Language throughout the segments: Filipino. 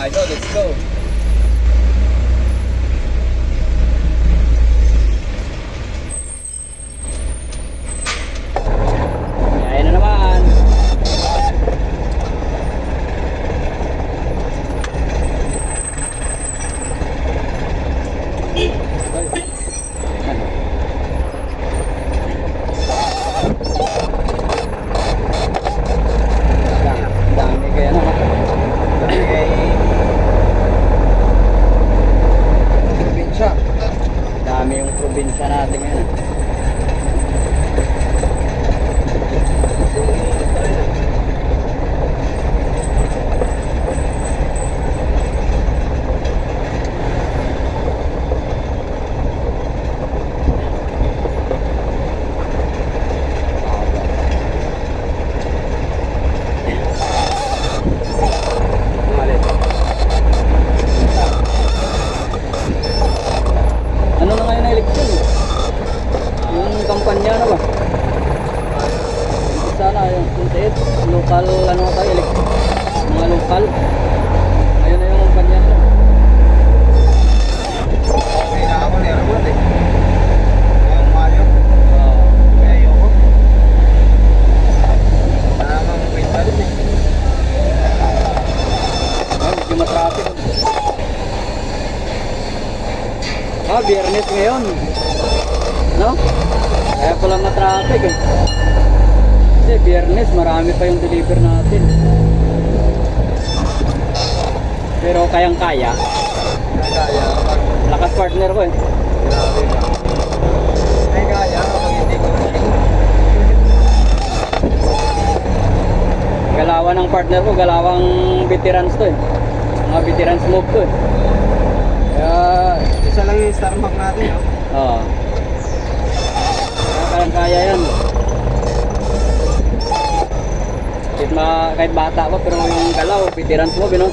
idol, let's go. Ayan na naman. Dami kaya naman. Dami kay probinsya. Dami yung probinsya natin ngayon. Umalis. Ano na ngayon na eleksyon? Yung kampanya na ba? Sana yung kuntit, local ano tayo, eleksyon. Mga local. Ayun na yung kampanya na. Kailangan ko na airport eh. Ngayong Mayo. Ah, Kaya ayoko. Namang kwenta rin eh. ah, medyo matraffic. Ah, biyernes ngayon. No? Kaya pala matraffic eh. Kasi biyernes, marami pa yung deliver natin. Pero kayang-kaya. Kaya Lakas partner ko eh. grabe ka. Ay kaya kapag hindi ko Galawan ng partner ko, galawang veterans to eh. Mga veterans move to eh. Kaya, Isa lang yung star map natin no? oo. Kaya kayang kaya yan. Kahit, ma, kahit bata pa, pero yung galaw, move, you know?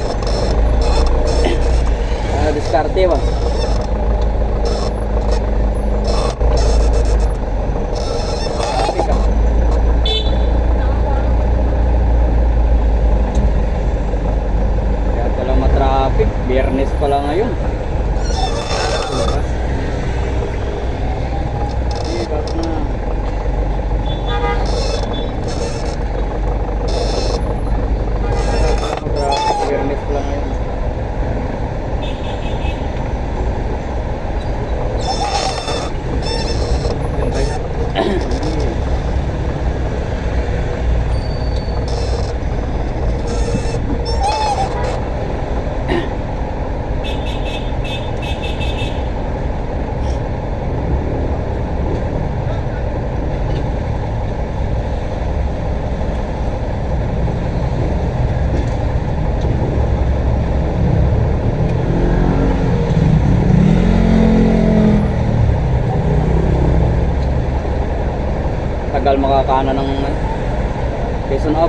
Ah, diskarte ba? Biyernes pala ngayon. Hirap na. Matraffic, biyernes pala ngayon. Yun tayo. Tagal makakana ng Quezon Up.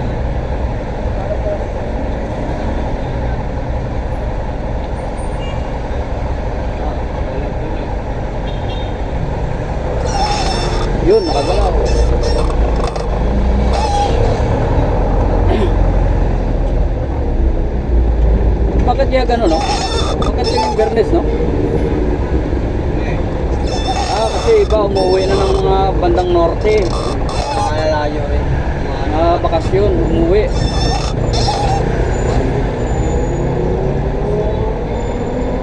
Yun, nakagalaw. Bakit kaya gano'n, no? Bakit yung Bernes, no? Ah, kasi iba umuwi na ng mga bandang norte. Malalayo rin. Mga bakasyon, umuwi.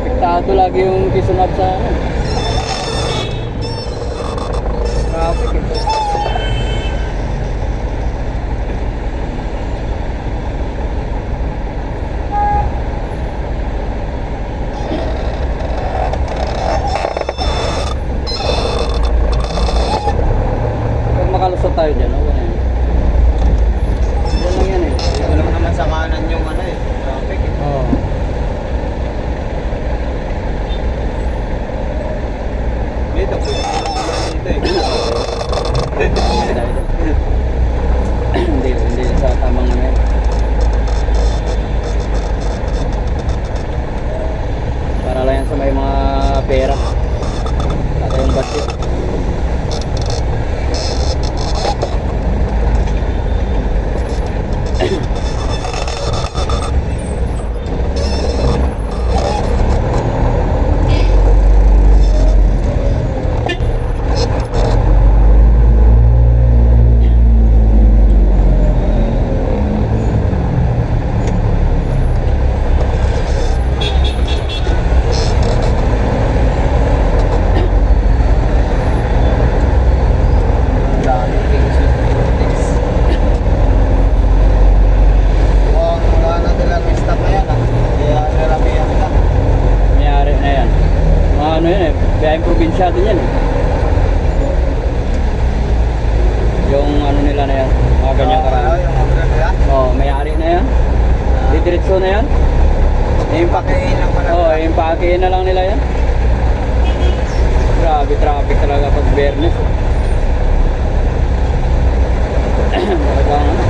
Piktado lagi yung kisunab sa ano. Traffic eh. Pag makalusot tayo dyan, okay na yun. Yan lang yan eh. Alam naman sa kanan yung ano eh. Traffic eh. Oo. piraso na yan. Impact. Oo, oh, impakihin na lang nila yan. Grabe traffic talaga pag Bernes. Talagang ano.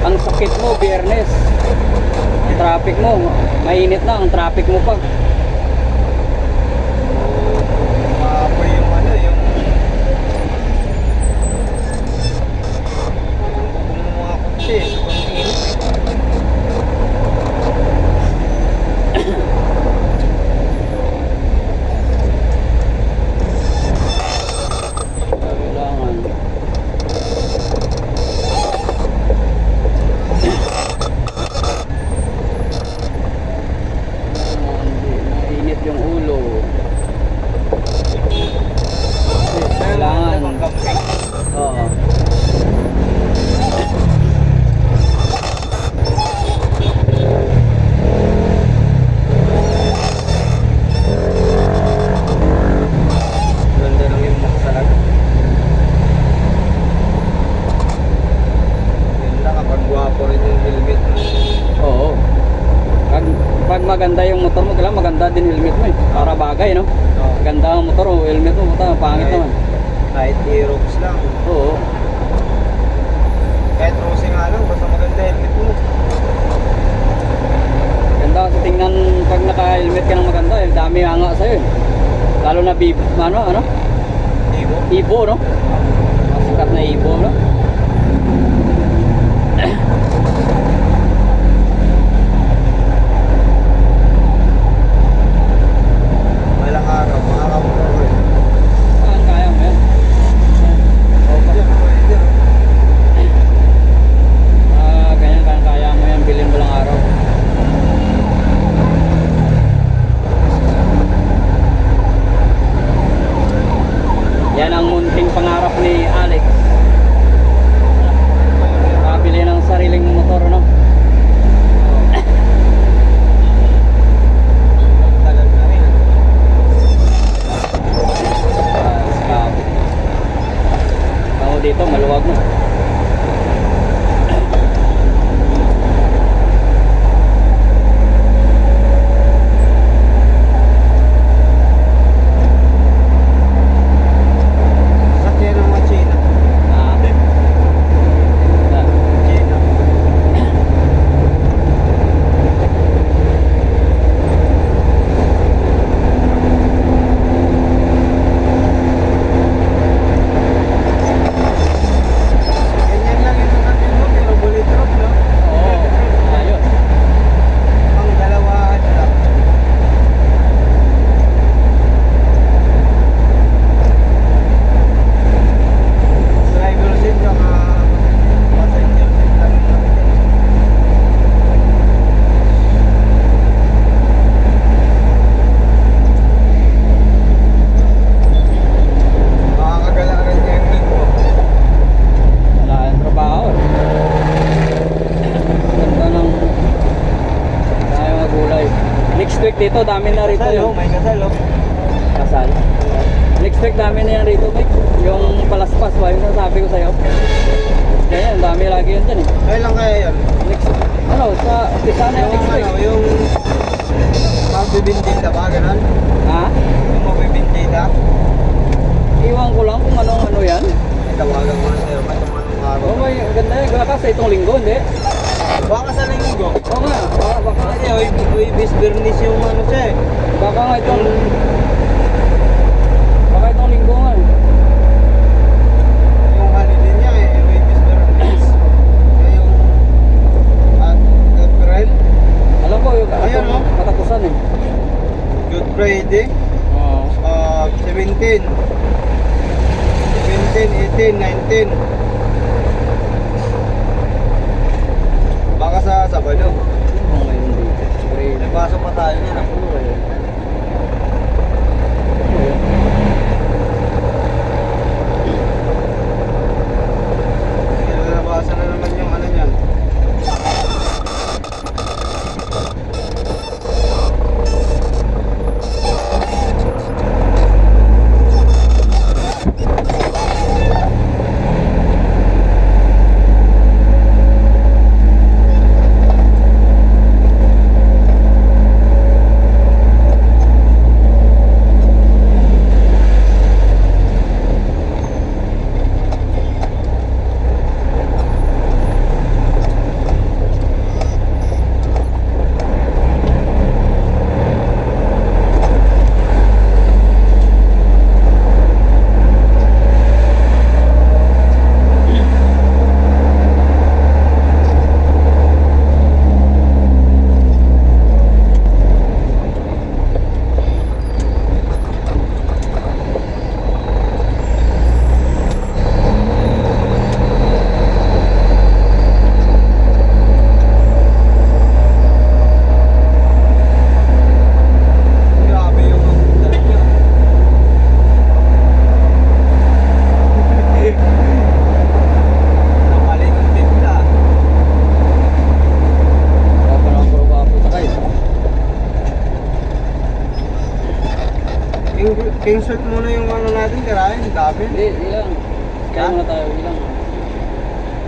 Ang sakit mo, Biyernes. Traffic mo, mainit na ang traffic mo pa. Maapoy yung ano, yung... Yung mga kutsi. Sobrang init. Kailangan. Mainit yung ulo. Kailangan. Pagkamping. Oo. Ganda lang yung mukha talaga. Ganda kapag gwapo rin yung helmet mo. Oo. Pag, pag maganda yung maganda din helmet mo eh. Para bagay, no? Oh. Ganda ang motor mo, helmet mo, puta, pangit Right. naman. Kahit Aerox lang. Oo. Kahit Rosy nga lang, basta maganda helmet mo. Ganda kasi tingnan pag naka-helmet ka ng maganda, eh, dami hanga sa'yo eh. Lalo na bib, ano, ano? Di mo? Ibo, no? Sikat na ibo, no? Dito, dami na rito Kasal, oh, yung may kasal, oh. kasal. Next week dami na yan rito, Mike. Yung palaspas ba, yung sabi ko sa'yo. Ganyan, dami lagi yun dyan eh. Kailan kaya yan? Next, ano, sa umpisa na yung next week. ano, yung magbibindita ba, ganun? Ha? Yung magbibindita? Iwan ko lang kung anong ano yan. Ay, tawagan mo na sir, ba't yung anong araw? Oh, may ganda yan. Kasi itong linggo, hindi? Baka sa linggo. Oo nga, baka, baka, Kasi, oy, oy, bis bernis yung ano siya eh. baka nga itong, baka itong linggo nga eh. yung holiday niya eh, bis bernis. Kaya yung, at, April, Alam ko, yung Ayan, itong oh. katapusan eh. Good Friday, Oo. uh, 17, 17, 18, 19. Insert muna yung ano natin, karahin, dami. Hindi, ilang. Kaya muna tayo, ilang.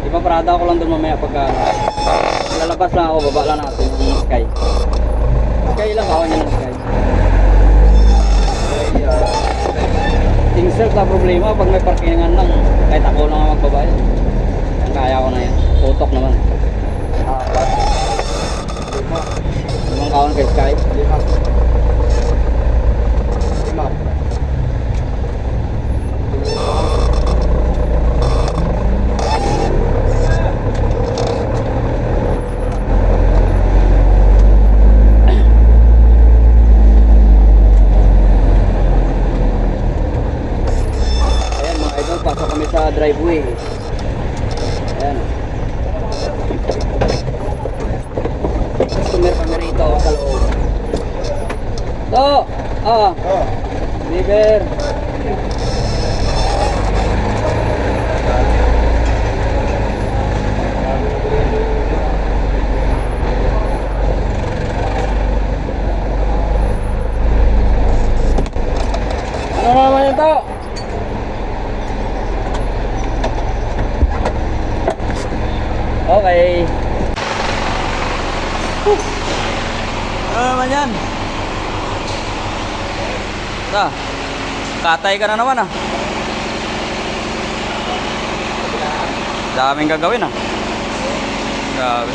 Ipaparada ko lang doon mamaya pagka lalabas lang ako, baba lang natin yung sky. Sky lang, kawan niya ng sky. Ay, ah, Insert na problema pag may parkingan lang. Kahit ako lang ang magbabayad. Kaya ko na yan. Tutok naman. apat. Lima. Limang kawan kay sky. Lima. Ayan mga idol, pasok kami sa driveway. Ayan. Customer kami rito sa loob. To! Ah, Oh. Liver. Ano naman yun to? Okay. Whew. Ano naman yan? Ta, katay ka na naman ah. Daming gagawin ah. Grabe.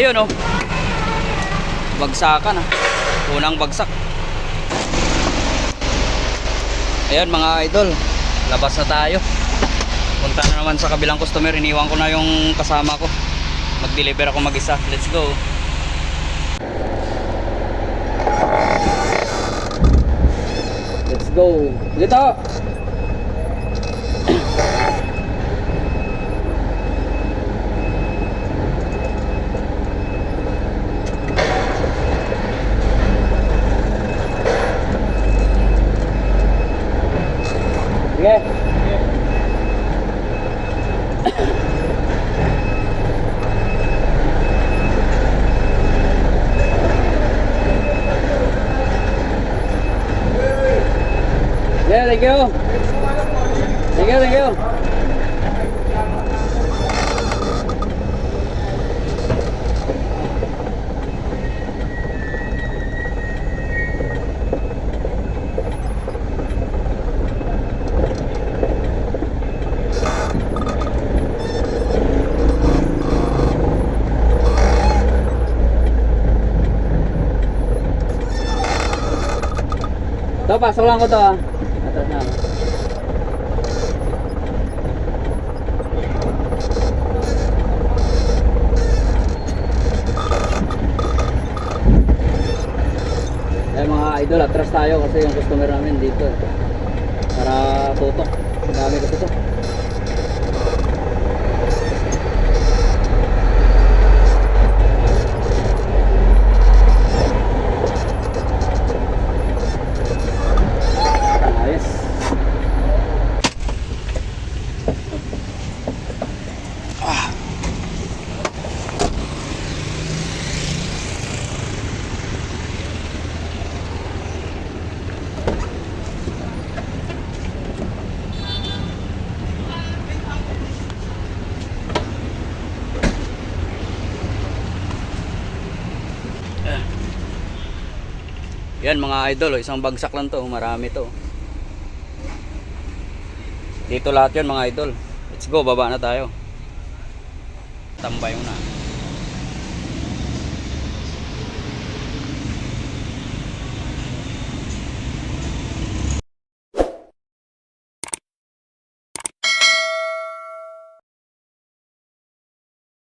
Ayun oh. Bagsakan ah. Unang bagsak. Ayan mga idol, labas na tayo. Punta na naman sa kabilang customer, iniwan ko na yung kasama ko. Mag-deliver ako mag-isa. Let's go. Let's go. Dito. Sige. Yeah, thank you. Thank Ito, pasok lang ko to ah. Atras na. Eh mga idol, atras tayo kasi yung customer namin dito. eh. Para tutok. Ang dami kasi to. Yan mga idol, oh, isang bagsak lang to, marami to. Dito lahat yan mga idol. Let's go, baba na tayo. Tambay muna.